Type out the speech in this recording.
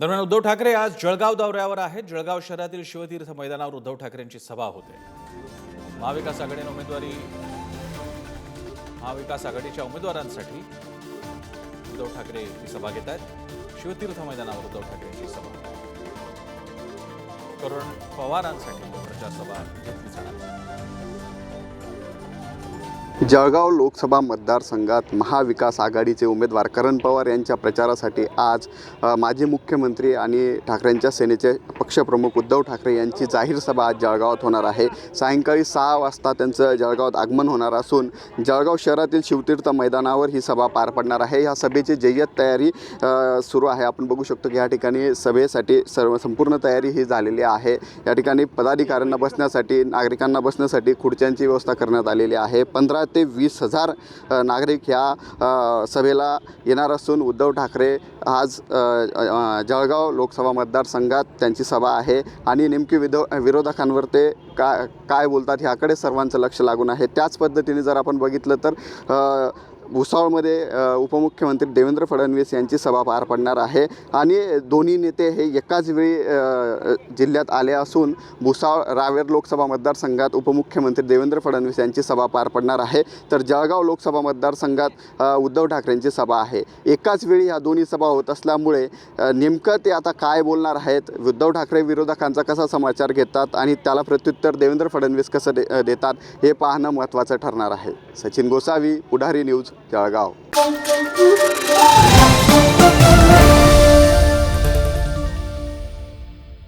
दरम्यान उद्धव ठाकरे आज जळगाव दौऱ्यावर आहेत. जळगाव शहरातील शिवतीर्थ मैदानावर उद्धव ठाकरेंची सभा होते. महाविकास आघाडीने उमेदवारी महाविकास आघाडीच्या उमेदवारांसाठी उद्धव ठाकरे ही सभा घेत आहेत. शिवतीर्थ मैदानावर उद्धव ठाकरेंची सभा. करण पवारांसाठी प्रचारसभा घेतली जाणार जळगाव लोकसभा मतदारसंघात महाविकास आघाडीचे उमेदवार करण पवार यांच्या प्रचारासाठी आज माजी मुख्यमंत्री आणि ठाकरेंच्या सेनेचे पक्षप्रमुख उद्धव ठाकरे यांची जाहीर सभा आज जळगावात होणार आहे. सायंकाळी सहा वाजता त्यांचं जळगावात आगमन होणार असून जळगाव शहरातील शिवतीर्थ मैदानावर ही सभा पार पडणार आहे. या सभेची जय्यत तयारी सुरू आहे. आपण बघू शकतो की या ठिकाणी सभेसाठी सर्व संपूर्ण तयारी ही झालेली आहे. या ठिकाणी पदाधिकाऱ्यांना बसण्यासाठी नागरिकांना बसण्यासाठी खुर्च्यांची व्यवस्था करण्यात आलेली आहे. पंधरा ते वीस हजार नागरिक ह्या सभेला येणार असून उद्धव ठाकरे आज जळगाव लोकसभा मतदारसंघात त्यांची सभा आहे. आणि नेमकी विदो विरोधकांवर ते काय काय बोलतात ह्याकडे सर्वांचं लक्ष लागून आहे. त्याच पद्धतीने जर आपण बघितलं तर भुसावळमध्ये उपमुख्यमंत्री देवेंद्र फडणवीस यांची सभा पार पडणार आहे. आणि दोन्ही नेते हे एकाच वेळी जिल्ह्यात आले असून भुसावळ रावेर लोकसभा मतदारसंघात उपमुख्यमंत्री देवेंद्र फडणवीस यांची सभा पार पडणार आहे. तर जळगाव लोकसभा मतदारसंघात उद्धव ठाकरेंची सभा आहे. एकाच वेळी ह्या दोन्ही सभा होत असल्यामुळे नेमकं ते आता काय बोलणार आहेत? उद्धव ठाकरे विरोधकांचा कसा समाचार घेतात? आणि त्याला प्रत्युत्तर देवेंद्र फडणवीस कसं दे देतात? हे पाहणं महत्त्वाचं ठरणार आहे. Sachin Gosavi Pudhari news Chào các cậu.